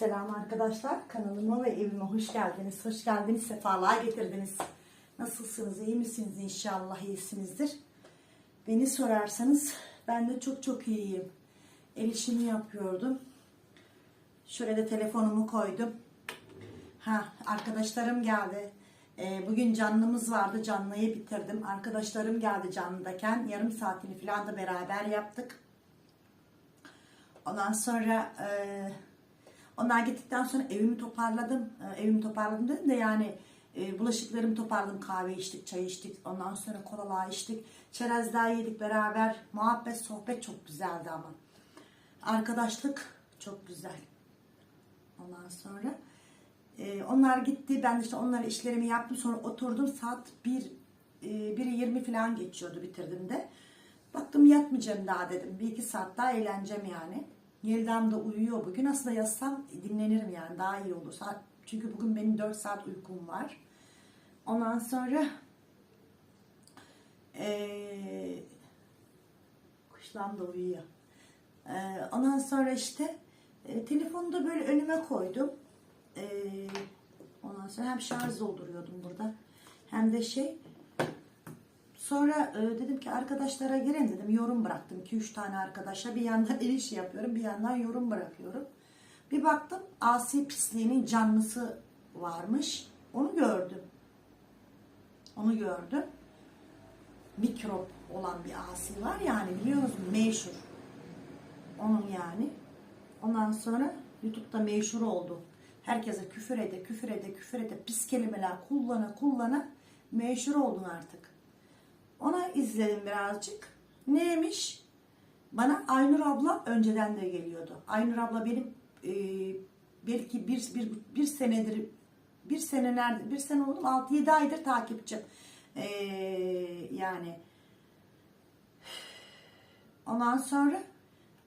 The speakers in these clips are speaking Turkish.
Selam arkadaşlar. Kanalıma ve evime hoş geldiniz. Hoş geldiniz. Sefalığa getirdiniz. Nasılsınız? iyi misiniz? İnşallah iyisinizdir. Beni sorarsanız ben de çok çok iyiyim. El işimi yapıyordum. Şöyle de telefonumu koydum. Ha, arkadaşlarım geldi. Ee, bugün canlımız vardı. Canlıyı bitirdim. Arkadaşlarım geldi canlıdayken. Yarım saatini falan da beraber yaptık. Ondan sonra e, onlar gittikten sonra evimi toparladım. E, evimi toparladım dedim de yani e, bulaşıklarımı toparladım. Kahve içtik, çay içtik. Ondan sonra kolalar içtik. Çerezler yedik beraber. Muhabbet, sohbet çok güzeldi ama. Arkadaşlık çok güzel. Ondan sonra e, onlar gitti. Ben işte onlara işlerimi yaptım. Sonra oturdum. Saat 1 e, 1'i 20 falan geçiyordu bitirdim de. Baktım yatmayacağım daha dedim. Bir iki saat daha eğleneceğim yani. Yeldam da uyuyor bugün. Aslında yatsam dinlenirim yani daha iyi olur. Çünkü bugün benim 4 saat uykum var. Ondan sonra eee kuşlam da uyuyor. Eee, ondan sonra işte e, telefonu da böyle önüme koydum. Eee, ondan sonra hem şarj dolduruyordum burada hem de şey Sonra e, dedim ki arkadaşlara girin dedim. Yorum bıraktım. 2-3 tane arkadaşa. Bir yandan el yapıyorum. Bir yandan yorum bırakıyorum. Bir baktım asi pisliğinin canlısı varmış. Onu gördüm. Onu gördüm. Mikrop olan bir asi var yani biliyor musun? Meşhur. Onun yani. Ondan sonra YouTube'da meşhur oldu. Herkese küfür ede, küfür ede, küfür ede, pis kelimeler kullana kullana meşhur oldun artık. Ona izledim birazcık. Neymiş? Bana Aynur abla önceden de geliyordu. Aynur abla benim e, belki bir, bir, bir senedir bir sene nerede bir sene oldu 6-7 aydır takipçim. E, yani ondan sonra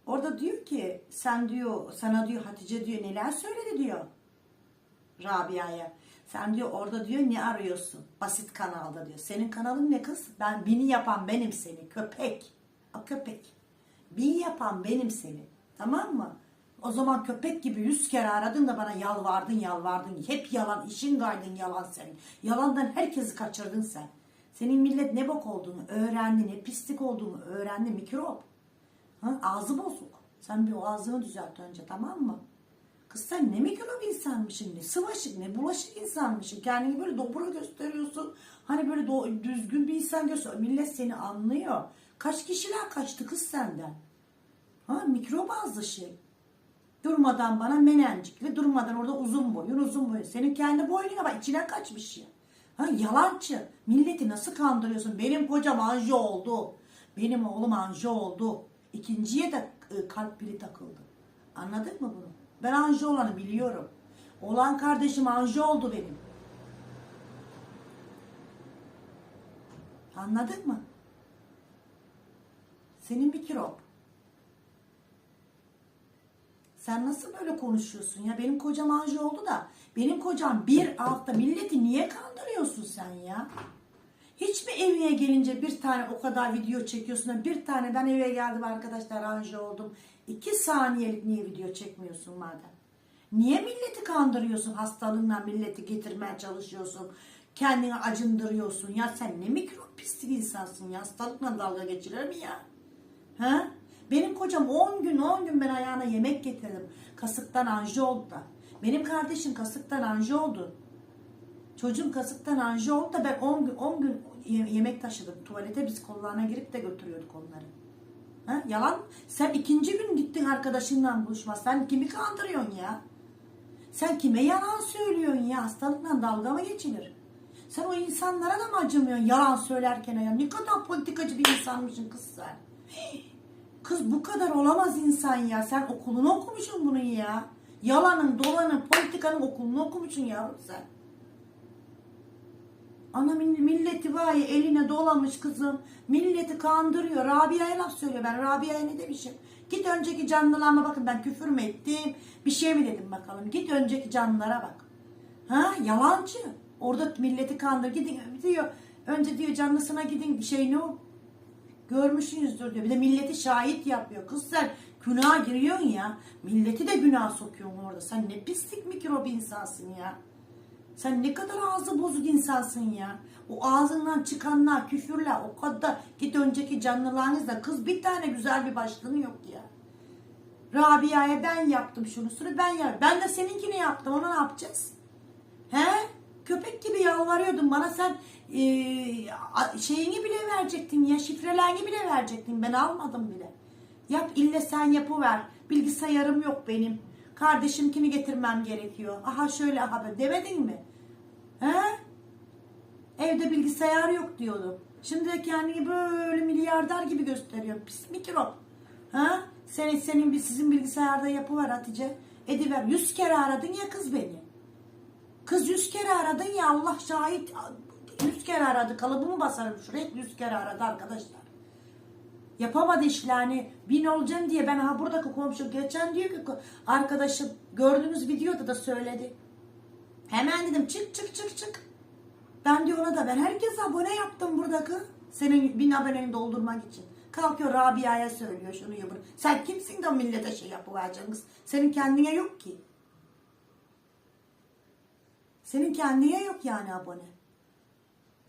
orada diyor ki sen diyor sana diyor Hatice diyor neler söyledi diyor Rabia'ya. Sen diyor orada diyor ne arıyorsun? Basit kanalda diyor. Senin kanalın ne kız? Ben bini yapan benim seni. Köpek. O köpek. Bin yapan benim seni. Tamam mı? O zaman köpek gibi yüz kere aradın da bana yalvardın yalvardın. Hep yalan. işin gaydın yalan senin. Yalandan herkesi kaçırdın sen. Senin millet ne bok olduğunu öğrendi. Ne pislik olduğunu öğrendi. Mikrop. Ha? Ağzı bozuk. Sen bir o ağzını düzelt önce tamam mı? Kız sen ne mikrop insanmışsın, ne sıvaşık, ne bulaşık insanmışsın. Kendini böyle dobra gösteriyorsun. Hani böyle do- düzgün bir insan gösteriyor. Millet seni anlıyor. Kaç kişiler kaçtı kız senden? Ha mikrop şey. Durmadan bana menencikli, durmadan orada uzun boyun, uzun boyun. Senin kendi boynuna bak içine kaçmış ya. Ha yalancı. Milleti nasıl kandırıyorsun? Benim kocam anji oldu. Benim oğlum anji oldu. İkinciye de e, kalp pili takıldı. Anladın mı bunu? Ben anji olanı biliyorum. Olan kardeşim anji oldu benim. Anladın mı? Senin mikrop. Sen nasıl böyle konuşuyorsun ya? Benim kocam anji oldu da benim kocam bir hafta milleti niye kandırıyorsun sen ya? Hiç mi evine gelince bir tane o kadar video çekiyorsun da bir tane ben eve geldim arkadaşlar anji oldum. İki saniyelik niye video çekmiyorsun madem? Niye milleti kandırıyorsun hastalığınla milleti getirmeye çalışıyorsun? Kendini acındırıyorsun. Ya sen ne mikrop pislik insansın ya. Hastalıkla dalga geçilir mi ya? Ha? Benim kocam 10 gün 10 gün ben ayağına yemek getirdim. Kasıktan anji oldu da. Benim kardeşim kasıktan anji oldu. Çocuğum kasıktan anji oldu da ben 10 gün 10 gün ye- yemek taşıdım. Tuvalete biz kollarına girip de götürüyorduk onları. Ha? Yalan. Sen ikinci gün gittin arkadaşınla buluşma. Sen kimi kandırıyorsun ya? Sen kime yalan söylüyorsun ya? Hastalıkla dalga mı geçilir? Sen o insanlara da mı acımıyorsun yalan söylerken ya? Ne kadar politikacı bir insanmışsın kız sen. Kız bu kadar olamaz insan ya. Sen okulunu okumuşsun bunun ya. Yalanın, dolanın, politikanın okulunu okumuşsun yavrum sen. Ana mill- milleti var ya eline dolamış kızım. Milleti kandırıyor. Rabia'ya laf söylüyor. Ben Rabia'ya ne demişim? Git önceki canlılarıma bakın ben küfür mü ettim? Bir şey mi dedim bakalım. Git önceki canlılara bak. Ha yalancı. Orada milleti kandır. Gidin diyor. Önce diyor canlısına gidin. Şey ne o? Görmüşsünüzdür diyor. Bir de milleti şahit yapıyor. Kız sen Günah giriyorsun ya. Milleti de günah sokuyorsun orada. Sen ne pislik mikrop insansın ya. Sen ne kadar ağzı bozuk insansın ya. O ağzından çıkanlar, küfürler o kadar. Git önceki canlılarınızda kız bir tane güzel bir başlığın yok ya. Rabia'ya ben yaptım şunu şunu ben yaptım. Ben de seninkini yaptım. Ona ne yapacağız? He? Köpek gibi yalvarıyordun bana sen e, şeyini bile verecektin ya şifrelerini bile verecektin. Ben almadım bile. Yap ille sen yapıver. Bilgisayarım yok benim. Kardeşimkini getirmem gerekiyor. Aha şöyle aha böyle demedin mi? He? Evde bilgisayar yok diyordum. Şimdi de kendini böyle milyarder gibi gösteriyor. Pis mikrop. Ha? Senin, senin sizin bilgisayarda yapıver Hatice. Ediver. Yüz kere aradın ya kız beni. Kız yüz kere aradın ya Allah şahit. Yüz kere aradı. Kalıbımı basarım şuraya. Yüz kere aradı arkadaşlar. Yapamadı işlerini. Bin olacağım diye ben ha buradaki komşu geçen diyor ki arkadaşım gördüğünüz videoda da söyledi. Hemen dedim çık çık çık çık. Ben diyor ona da ben herkese abone yaptım buradaki. Senin bin aboneni doldurmak için. Kalkıyor Rabia'ya söylüyor şunu ya bunu. Sen kimsin de millete şey yapıvereceksin? Senin kendine yok ki. Senin kendine yok yani abone.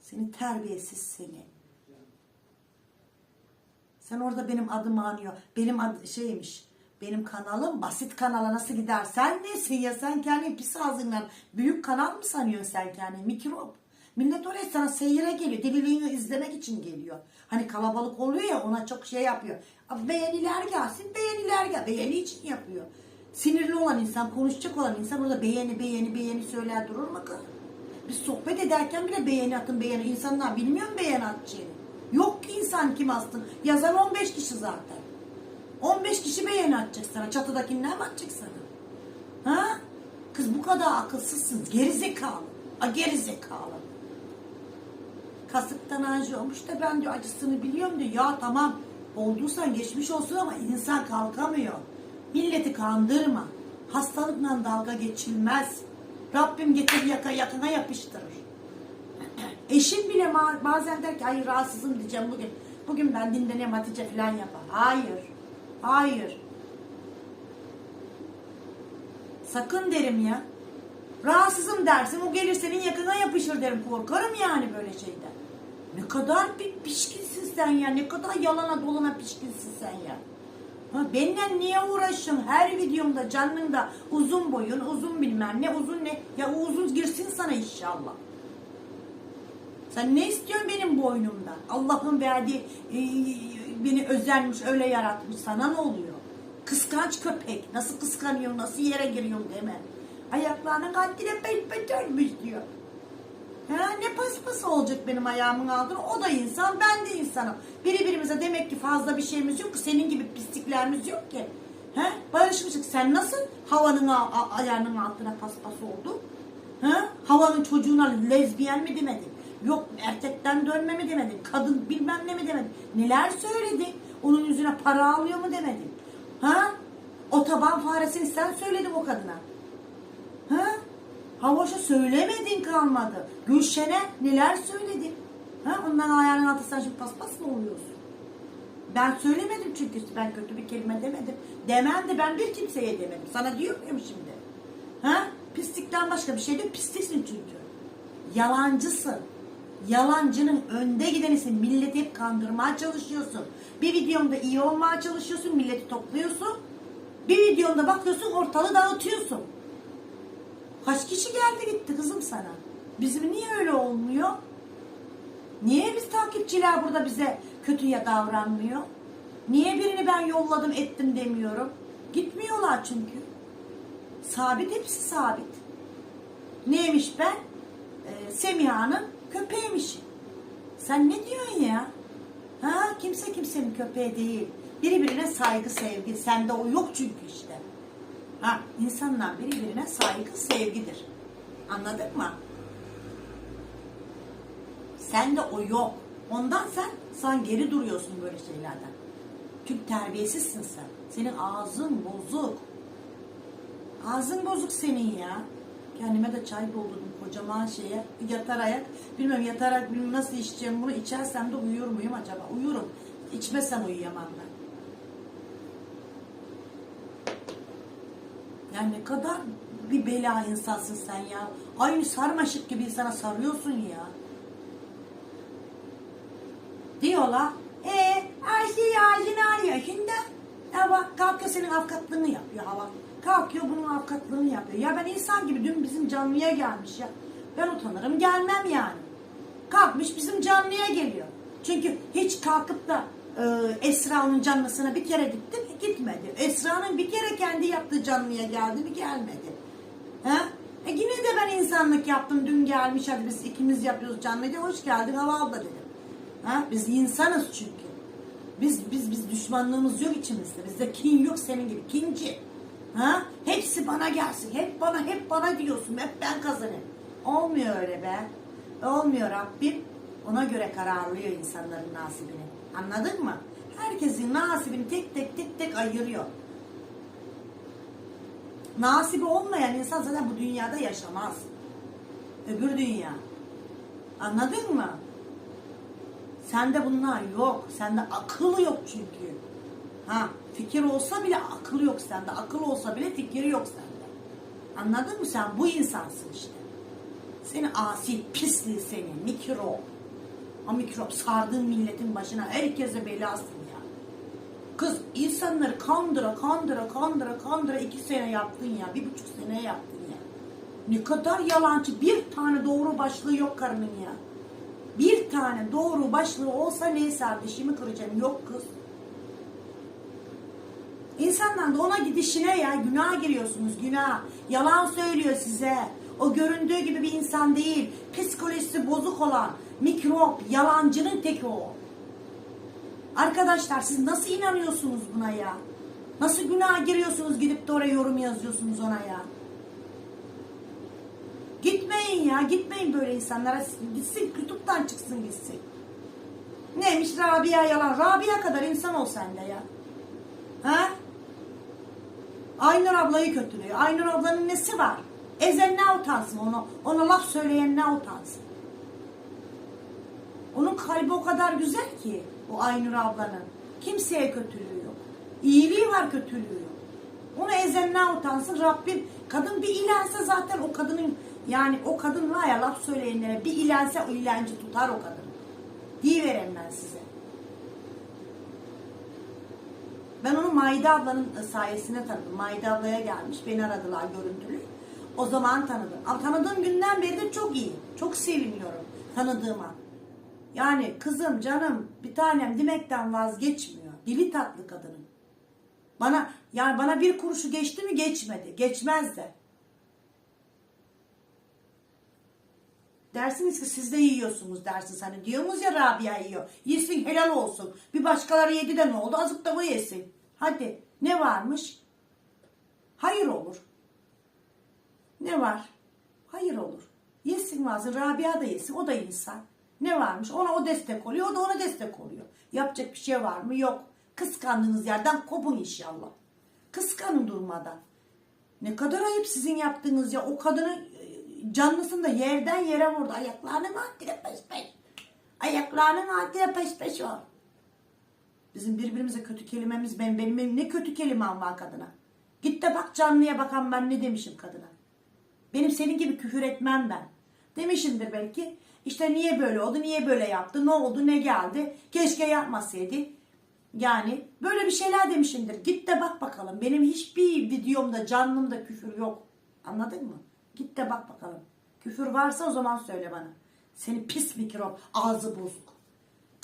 Senin terbiyesiz seni. Sen orada benim adımı anıyor. Benim ad şeymiş. Benim kanalım basit kanala nasıl gider? Sen nesin ya? Sen kendini pis ağzından büyük kanal mı sanıyorsun sen kendini? Mikrop. Millet oraya sana seyire geliyor. Deliliğini izlemek için geliyor. Hani kalabalık oluyor ya ona çok şey yapıyor. Beğeniler gelsin beğeniler gel. Beğeni için yapıyor. Sinirli olan insan, konuşacak olan insan orada beğeni beğeni beğeni söyler durur mu kız? Biz sohbet ederken bile beğeni atın beğeni. İnsanlar bilmiyor mu beğeni atacağını? Yok ki insan kim astın? Yazan 15 kişi zaten. 15 kişi beğeni atacak sana. Çatıdakinden mi atacak sana? Ha? Kız bu kadar akılsızsın. Geri zekalı. A geri zekalı. Kasıktan acı olmuş da ben diyor acısını biliyorum diyor. Ya tamam olduysan geçmiş olsun ama insan kalkamıyor. Milleti kandırma. Hastalıkla dalga geçilmez. Rabbim getir yaka yakına yapıştırır. Eşim bile bazen der ki ay rahatsızım diyeceğim bugün. Bugün ben dinleneyim Hatice falan yapar. Hayır. Hayır. Sakın derim ya. Rahatsızım dersin o gelir senin yakına yapışır derim. Korkarım yani böyle şeyden. Ne kadar bir pişkinsin sen ya. Ne kadar yalana dolana pişkinsin sen ya. Ha, benimle niye uğraşıyorsun? Her videomda canlında uzun boyun, uzun bilmem ne, uzun ne. Ya uzun girsin sana inşallah. Sen ne istiyorsun benim boynumdan? Allah'ın verdiği e, beni özenmiş, öyle yaratmış. Sana ne oluyor? Kıskanç köpek. Nasıl kıskanıyor, nasıl yere giriyorsun deme. Ayaklarının kantine pelpe dönmüş diyor. Ha, ne paspası olacak benim ayağımın altına? O da insan, ben de insanım. Birbirimize demek ki fazla bir şeyimiz yok ki. Senin gibi pisliklerimiz yok ki. He? Barışmışık. Sen nasıl havanın ayağının altına paspas oldun? Ha? Havanın çocuğuna lezbiyen mi demedin? Yok erkekten dönme mi demedin? Kadın bilmem ne mi demedin? Neler söyledin? Onun yüzüne para alıyor mu demedin? Ha? O taban faresini sen söyledin o kadına. Ha? Havoş'a söylemedin kalmadı. Gülşen'e neler söyledin? Ha? Ondan ayağının altı sen şimdi paspas mı oluyorsun? Ben söylemedim çünkü ben kötü bir kelime demedim. Demem de ben bir kimseye demedim. Sana diyor muyum şimdi? Ha? Pislikten başka bir şey değil. Pisliksin çünkü. Yalancısın. Yalancının önde gidenisin. Milleti hep kandırmaya çalışıyorsun. Bir videomda iyi olmaya çalışıyorsun. Milleti topluyorsun. Bir videomda bakıyorsun ortalığı dağıtıyorsun. Kaç kişi geldi gitti kızım sana? Bizim niye öyle olmuyor? Niye biz takipçiler burada bize kötüye davranmıyor? Niye birini ben yolladım ettim demiyorum? Gitmiyorlar çünkü. Sabit hepsi sabit. Neymiş ben? Ee, Semiha'nın köpeğiymiş. Sen ne diyorsun ya? Ha kimse kimsenin köpeği değil. Birbirine saygı sevgi. Sende o yok çünkü işte. Ha insanlar birbirine saygı sevgidir. Anladın mı? Sende o yok. Ondan sen sen geri duruyorsun böyle şeylerden. Çünkü terbiyesizsin sen. Senin ağzın bozuk. Ağzın bozuk senin ya. Kendime de çay doldurdum kocaman şeye. Yatar ayak. Bilmiyorum yatarak bilmiyorum nasıl içeceğim bunu. içersem de uyuyor muyum acaba? Uyurum. İçmezsem uyuyamam ben. Ya ne kadar bir bela insansın sen ya. Aynı sarmaşık gibi insana sarıyorsun ya. Diyorlar. E Ayşe ağacını arıyor şimdi. Ya bak kalkıyor senin avukatlığını yapıyor hava. Kalkıyor bunun avukatlığını yapıyor. Ya ben insan gibi dün bizim canlıya gelmiş ya. Ben utanırım gelmem yani. Kalkmış bizim canlıya geliyor. Çünkü hiç kalkıp da e, Esra'nın canlısına bir kere gitti mi? Gitmedi. Esra'nın bir kere kendi yaptığı canlıya geldi mi? Gelmedi. Ha? E yine de ben insanlık yaptım. Dün gelmiş hadi biz ikimiz yapıyoruz canlıydı. Hoş geldin hava abla dedim. Ha? Biz insanız çünkü. Biz biz biz düşmanlığımız yok içimizde. Bizde kin yok senin gibi. Kinci. Ha? Hepsi bana gelsin. Hep bana hep bana diyorsun. Hep ben kazanayım. Olmuyor öyle be. Olmuyor Rabbim. Ona göre kararlıyor insanların nasibini. Anladın mı? Herkesin nasibini tek tek tek tek ayırıyor. Nasibi olmayan insan zaten bu dünyada yaşamaz. Öbür dünya. Anladın mı? Sende bunlar yok. Sende akıl yok çünkü. Ha, fikir olsa bile akıl yok sende. Akıl olsa bile fikir yok sende. Anladın mı sen? Bu insansın işte. Seni asi, pisliği seni, mikrop. O mikrop sardığın milletin başına herkese belasın ya. Kız insanları kandıra kandıra kandıra kandıra iki sene yaptın ya. Bir buçuk sene yaptın ya. Ne kadar yalancı. Bir tane doğru başlığı yok karının ya. Bir tane doğru başlığı olsa neyse dişimi kıracağım. Yok kız. İnsandan da ona gidişine ya günah giriyorsunuz günah. Yalan söylüyor size. O göründüğü gibi bir insan değil. Psikolojisi bozuk olan mikrop, yalancının teki o. Arkadaşlar siz nasıl inanıyorsunuz buna ya? Nasıl günah giriyorsunuz gidip de oraya yorum yazıyorsunuz ona ya? Gitmeyin ya, gitmeyin böyle insanlara. Gitsin, YouTube'dan çıksın gitsin. Neymiş Rabia yalan. Rabia kadar insan ol sen ya. Ha? Aynur ablayı kötülüyor. Aynur ablanın nesi var? Ezen ne utansın onu? Ona laf söyleyen ne utansın? Onun kalbi o kadar güzel ki o Aynur ablanın. Kimseye kötülüğü yok. İyiliği var kötülüğü yok. Onu ezen ne utansın? Rabbim kadın bir ilense zaten o kadının yani o kadın var ya laf söyleyenlere bir ilense o ilenci tutar o kadın. Diyiverem ben size. Ben onu Maide ablanın sayesinde tanıdım. Maide ablaya gelmiş. Beni aradılar görüntülü. O zaman tanıdım. Ama tanıdığım günden beri de çok iyi. Çok seviniyorum tanıdığıma. Yani kızım, canım, bir tanem demekten vazgeçmiyor. Dili tatlı kadının. Bana yani bana bir kuruşu geçti mi geçmedi. Geçmez de. Dersiniz ki siz de yiyorsunuz dersiniz. Hani diyorsunuz ya Rabia yiyor. Yesin helal olsun. Bir başkaları yedi de ne oldu? Azıp da bu yesin. Hadi ne varmış? Hayır olur. Ne var? Hayır olur. Yesin varsın. Rabia da yesin. O da insan. Ne varmış? Ona o destek oluyor. O da ona destek oluyor. Yapacak bir şey var mı? Yok. Kıskandığınız yerden kopun inşallah. Kıskanın durmadan. Ne kadar ayıp sizin yaptığınız ya. O kadını e, canlısını da yerden yere vurdu. Ayaklarının altıyla peş peş. Ayaklarının altıyla peş peş var. Bizim birbirimize kötü kelimemiz benim, benim, benim ne kötü kelimem var kadına. Git de bak canlıya bakan ben ne demişim kadına. Benim senin gibi küfür etmem ben. Demişimdir belki. İşte niye böyle oldu, niye böyle yaptı, ne oldu, ne geldi. Keşke yapmasaydı. Yani böyle bir şeyler demişimdir. Git de bak bakalım. Benim hiçbir videomda, canlımda küfür yok. Anladın mı? Git de bak bakalım. Küfür varsa o zaman söyle bana. Seni pis mikrop, ağzı bozuk.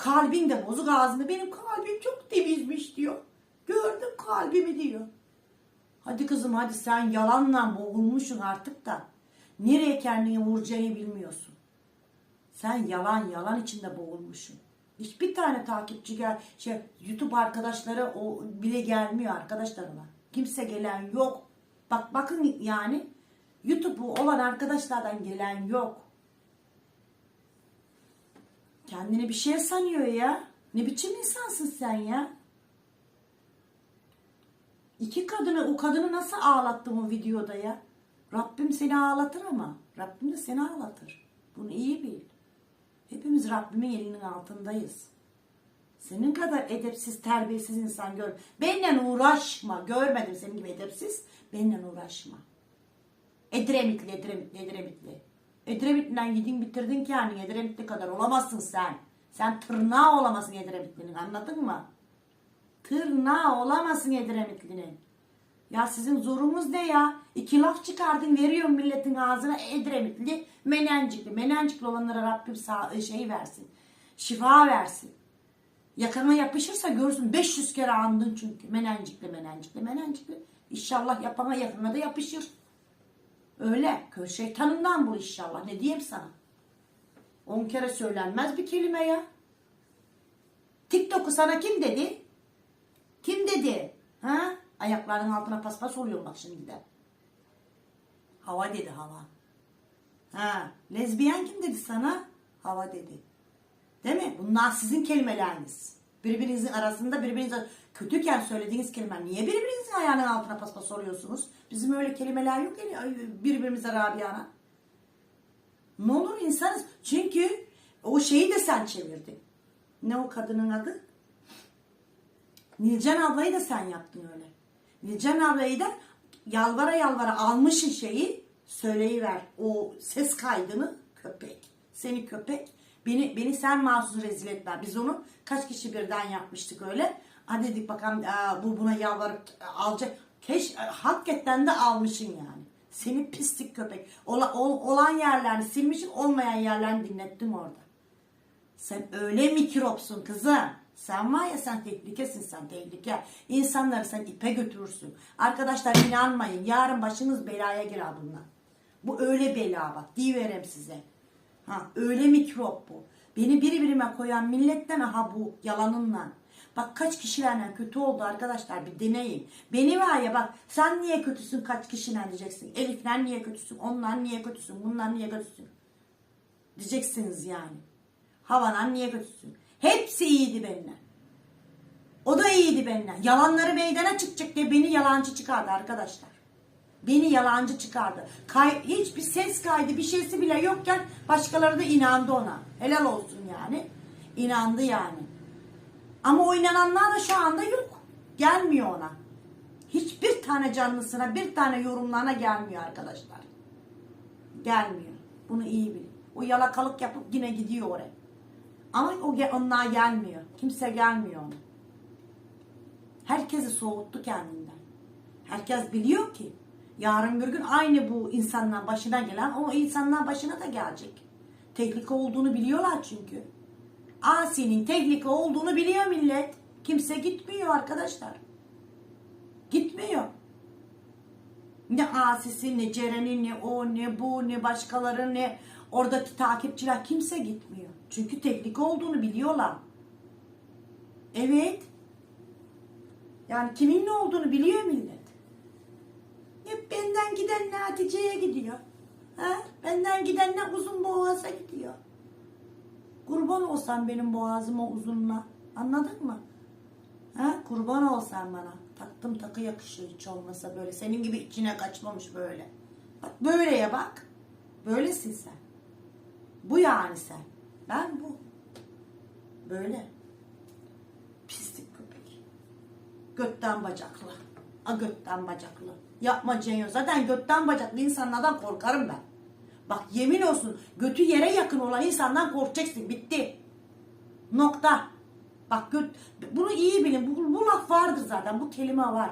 Kalbin de bozuk ağzında. Benim kalbim çok temizmiş diyor. Gördüm kalbimi diyor. Hadi kızım hadi sen yalanla boğulmuşsun artık da. Nereye kendini vuracağını bilmiyorsun. Sen yalan yalan içinde boğulmuşsun. Hiçbir tane takipçi gel, şey, YouTube arkadaşları o bile gelmiyor arkadaşlarıma. Kimse gelen yok. Bak bakın yani YouTube'u olan arkadaşlardan gelen yok. Kendini bir şey sanıyor ya. Ne biçim insansın sen ya? İki kadını, o kadını nasıl ağlattım o videoda ya? Rabbim seni ağlatır ama. Rabbim de seni ağlatır. Bunu iyi bil. Hepimiz Rabbimin elinin altındayız. Senin kadar edepsiz, terbiyesiz insan gör. Benimle uğraşma. Görmedim senin gibi edepsiz. Benimle uğraşma. Edremitli, Edremitli, Edremitli. Edremit'ten gidin bitirdin kendini. Edremitli kadar olamazsın sen. Sen tırnağı olamazsın Edremitli'nin anladın mı? Tırnağı olamazsın Edremitli'nin. Ya sizin zorunuz ne ya? İki laf çıkardın veriyorum milletin ağzına Edremitli, menencikli. Menencikli olanlara Rabbim sağ, şey versin. Şifa versin. Yakına yapışırsa görsün 500 kere andın çünkü. Menencikli, menencikli, menencikli. İnşallah yapana yakına da yapışır. Öyle. Kör şeytanından bul inşallah. Ne diyeyim sana? 10 kere söylenmez bir kelime ya. TikTok'u sana kim dedi? Kim dedi? Ha? Ayaklarının altına paspas oluyor bak şimdi de. Hava dedi hava. Ha, lezbiyen kim dedi sana? Hava dedi. Değil mi? Bunlar sizin kelimeleriniz. Birbirinizin arasında birbirinize kötüken söylediğiniz kelime. Niye birbirinizin ayağının altına paspas oluyorsunuz? Bizim öyle kelimeler yok ya birbirimize Rabia'na. Ne olur insanız. Çünkü o şeyi de sen çevirdin. Ne o kadının adı? Nilcan ablayı da sen yaptın öyle. Nilcan ablayı da yalvara yalvara almışın şeyi söyleyiver. O ses kaydını köpek. Seni köpek. Beni beni sen mahsus rezil etme. Biz onu kaç kişi birden yapmıştık öyle. Ha dedik bakalım bu buna yalvarıp alacak. Keş, hakikaten de almışın yani. Seni pislik köpek. Ola, ol- olan yerlerini silmişsin olmayan yerlerini dinlettin orada. Sen öyle mikropsun kızım. Sen var ya sen tehlikesin sen tehlike. İnsanları sen ipe götürürsün. Arkadaşlar inanmayın. Yarın başınız belaya girer bundan. Bu öyle bela bak. Diyiverem size. Ha öyle mikrop bu. Beni biri birime koyan milletten aha bu yalanınla. Bak kaç kişilerle kötü oldu arkadaşlar bir deneyin. Beni var ya bak sen niye kötüsün kaç kişiyle diyeceksin. Elif'den niye kötüsün, ondan niye kötüsün, bundan niye kötüsün. Diyeceksiniz yani. Havadan niye kötüsün? Hepsi iyiydi benimle. O da iyiydi benimle. Yalanları meydana çıkacak diye beni yalancı çıkardı arkadaşlar. Beni yalancı çıkardı. Kay, hiçbir ses kaydı bir şeysi bile yokken başkaları da inandı ona. Helal olsun yani. İnandı yani. Ama o inananlar da şu anda yok. Gelmiyor ona. Hiçbir tane canlısına, bir tane yorumlarına gelmiyor arkadaşlar. Gelmiyor. Bunu iyi bilin. O yalakalık yapıp yine gidiyor oraya. Ama o onlar gelmiyor. Kimse gelmiyor ona. Herkesi soğuttu kendinden. Herkes biliyor ki yarın bir gün aynı bu insanların başına gelen o insanların başına da gelecek. Tehlike olduğunu biliyorlar çünkü. Asi'nin tehlike olduğunu biliyor millet. Kimse gitmiyor arkadaşlar. Gitmiyor. Ne Asisi, ne Ceren'i, ne o, ne bu, ne başkaları, ne oradaki takipçiler kimse gitmiyor. Çünkü tehlike olduğunu biliyorlar. Evet. Yani kimin ne olduğunu biliyor millet. Benden giden Hatice'ye gidiyor. Ha? Benden giden ne uzun boğaza gidiyor. Kurban olsan benim boğazıma uzunla. Anladın mı? Ha? Kurban olsan bana. Taktım takı yakışıyor hiç olmasa böyle. Senin gibi içine kaçmamış böyle. Bak böyleye bak. Böylesin sen. Bu yani sen. Ben bu. Böyle. Pislik köpek. Götten bacaklı. A götten bacaklı. Yapma Cenyo. Zaten götten bacaklı insanlardan korkarım ben. Bak yemin olsun götü yere yakın olan insandan korkacaksın. Bitti. Nokta. Bak göt, bunu iyi bilin. Bu, bu laf vardır zaten. Bu kelime var.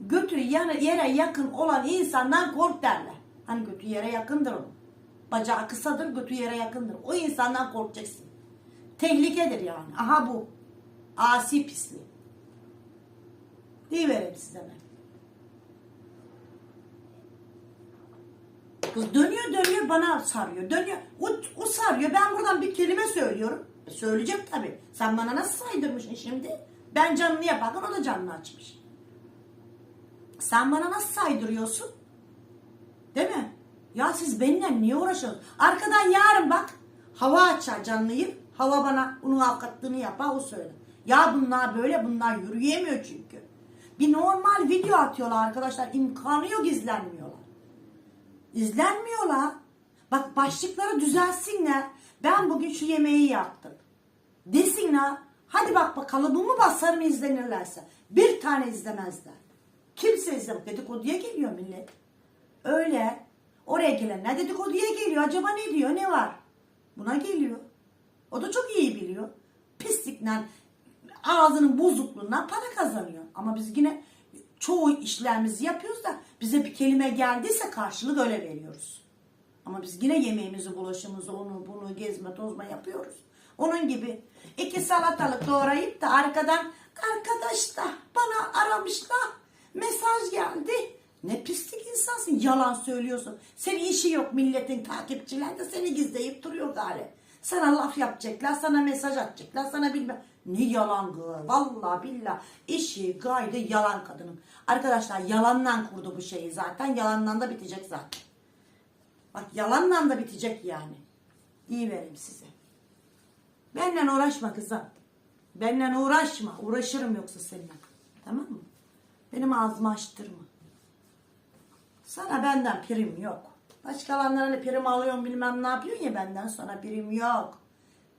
Götü yere, yere yakın olan insandan kork derler. Hani götü yere yakındır onun. Bacağı kısadır, götü yere yakındır. O insandan korkacaksın. Tehlikedir yani. Aha bu. Asi pisliği. Deyivereyim size ben. Kız dönüyor dönüyor bana sarıyor. Dönüyor. O, o sarıyor. Ben buradan bir kelime söylüyorum. E, söyleyeceğim tabii. Sen bana nasıl saydırmışsın şimdi? Ben canını yaparken o da canını açmış. Sen bana nasıl saydırıyorsun? Değil mi? Ya siz benimle niye uğraşıyorsunuz? Arkadan yarın bak hava açar canlıyı. Hava bana onun avukatlığını yapar o söyler. Ya bunlar böyle bunlar yürüyemiyor çünkü. Bir normal video atıyorlar arkadaşlar. imkanı yok izlenmiyorlar. İzlenmiyorlar. Bak başlıkları düzelsinler. Ben bugün şu yemeği yaptım. Desin ha. Hadi bak bakalım bu mu basarım izlenirlerse. Bir tane izlemezler. Kimse izlemez. Dedikoduya geliyor millet. Öyle. Oraya gelenler dedikoduya geliyor. Acaba ne diyor? Ne var? Buna geliyor. O da çok iyi biliyor. Pislikten, ağzının bozukluğundan para kazanıyor. Ama biz yine çoğu işlerimizi yapıyoruz da bize bir kelime geldiyse karşılık öyle veriyoruz. Ama biz yine yemeğimizi, bulaşımızı, onu bunu gezme tozma yapıyoruz. Onun gibi iki salatalık doğrayıp da arkadan arkadaş da bana aramışlar. Mesaj geldi. Ne pislik insansın. Yalan söylüyorsun. Senin işi yok milletin takipçiler de seni gizleyip duruyor gari. Sana laf yapacaklar, sana mesaj atacaklar, sana bilmem. Ne yalan gı. Vallahi billah. İşi gaydı yalan kadının. Arkadaşlar yalandan kurdu bu şeyi zaten. Yalandan da bitecek zaten. Bak yalanla da bitecek yani. İyi vereyim size. Benimle uğraşma kızım. Benimle uğraşma. Uğraşırım yoksa seninle. Tamam mı? Benim ağzımı açtırma. Sana benden prim yok. Başkalarına hani prim alıyorsun bilmem ne yapıyorsun ya benden sonra prim yok.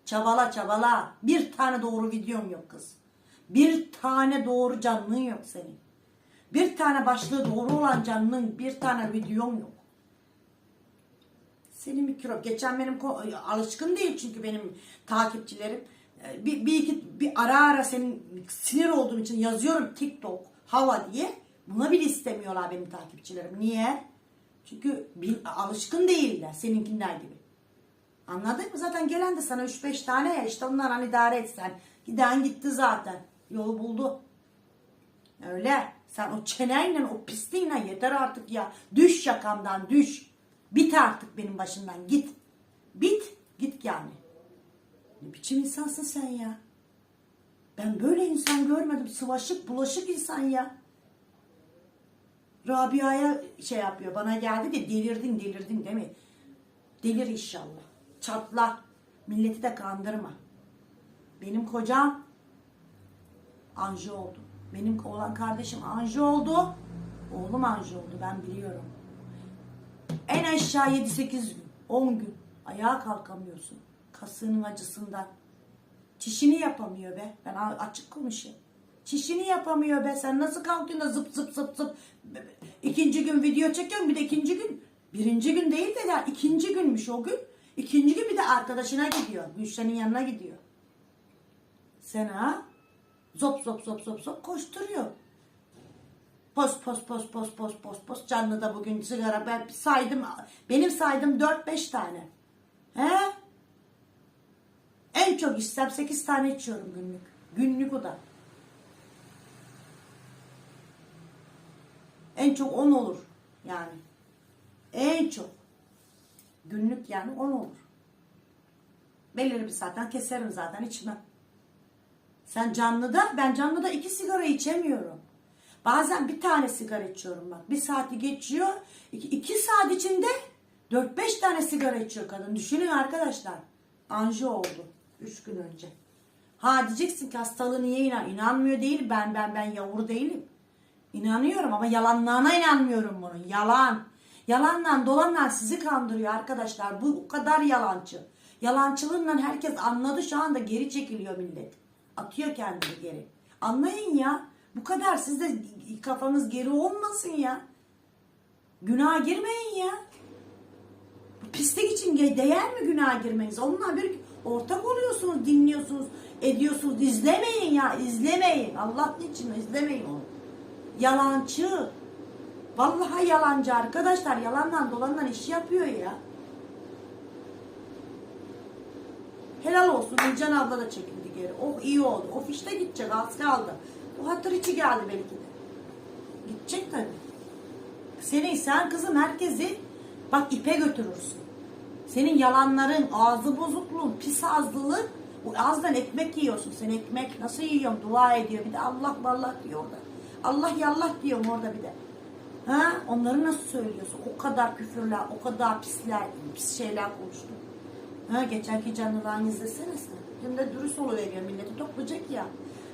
Çabala çabala. Bir tane doğru videom yok kız. Bir tane doğru canlığın yok senin. Bir tane başlığı doğru olan canlığın bir tane videom yok. Senin mikrop. Geçen benim alışkın değil çünkü benim takipçilerim. Ee, Bir, bir iki bir ara ara senin sinir olduğum için yazıyorum TikTok hava diye. Buna bile istemiyorlar benim takipçilerim. Niye? Çünkü bil, alışkın değiller seninkiler gibi. Anladın mı? Zaten gelen de sana 3-5 tane ya işte onlar hani idare etsen. Giden gitti zaten. Yolu buldu. Öyle. Sen o çenenle o pisliğinle yeter artık ya. Düş yakamdan düş. Bit artık benim başımdan git. Bit git yani. Ne biçim insansın sen ya? Ben böyle insan görmedim. Sıvaşık bulaşık insan ya. Rabia'ya şey yapıyor. Bana geldi de delirdin delirdin değil mi? Delir inşallah. Çatla. Milleti de kandırma. Benim kocam Anju oldu. Benim olan kardeşim Anju oldu. Oğlum Anju oldu ben biliyorum. En aşağı 7-8 gün, 10 gün ayağa kalkamıyorsun. Kasığının acısından. Çişini yapamıyor be. Ben açık konuşayım. Çişini yapamıyor be. Sen nasıl kalkıyorsun da zıp zıp zıp zıp. İkinci gün video çekiyorum bir de ikinci gün. Birinci gün değil de ya ikinci günmüş o gün. İkinci gün bir de arkadaşına gidiyor. Gülşen'in yanına gidiyor. Sen ha? Zop zop zop zop zop koşturuyor. Pos pos pos pos pos pos pos canlı da bugün sigara ben saydım benim saydım 4-5 tane. He? En çok içsem 8 tane içiyorum günlük. Günlük o da. En çok 10 olur yani. En çok. Günlük yani 10 olur. Belirli bir saatten keserim zaten içmem. Sen canlıda, ben canlıda iki sigara içemiyorum. Bazen bir tane sigara içiyorum bak. Bir saati geçiyor. iki, iki saat içinde 4-5 tane sigara içiyor kadın. Düşünün arkadaşlar. Anji oldu. 3 gün önce. Ha diyeceksin ki hastalığı niye inan? İnanmıyor değil. Ben ben ben yavru değilim. İnanıyorum ama yalanlarına inanmıyorum bunun. Yalan. Yalanla dolanla sizi kandırıyor arkadaşlar. Bu o kadar yalancı. Yalancılığından herkes anladı şu anda geri çekiliyor millet. Atıyor kendini geri. Anlayın ya. Bu kadar siz de kafanız geri olmasın ya. Günaha girmeyin ya. Pislik için değer mi günaha girmeniz? Onunla bir ortak oluyorsunuz, dinliyorsunuz, ediyorsunuz. İzlemeyin ya, izlemeyin. Allah için izlemeyin onu. Yalancı. Vallahi yalancı arkadaşlar. Yalandan dolandan iş yapıyor ya. Helal olsun. Gülcan abla da çekildi geri. Oh iyi oldu. O fişte gidecek. Az kaldı. O hatır içi geldi belki de. Gidecek tabii. Senin sen kızım herkesi bak ipe götürürsün. Senin yalanların, ağzı bozukluğun, pis ağızlılığın o ağızdan ekmek yiyorsun. Sen ekmek nasıl yiyorsun? Dua ediyor. Bir de Allah vallah diyor orada. Allah yallah diyorum orada bir de. Ha? Onları nasıl söylüyorsun? O kadar küfürler, o kadar pisler, pis şeyler konuştun. Ha, geçenki canlıdan izlesene sen. Hem de dürüst oluveriyor milleti toplayacak ya.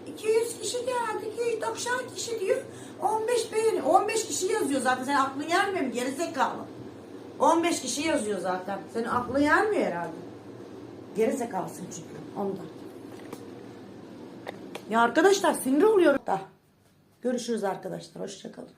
200 kişi geldi, 290 kişi diyor. 15 beğeni, 15 kişi yazıyor zaten. Senin aklın gelmiyor mu? Gerizekalı. 15 kişi yazıyor zaten. Senin aklın gelmiyor herhalde. Gerizekalısın çünkü ondan. Ya arkadaşlar sinir oluyorum da. Görüşürüz arkadaşlar. Hoşçakalın.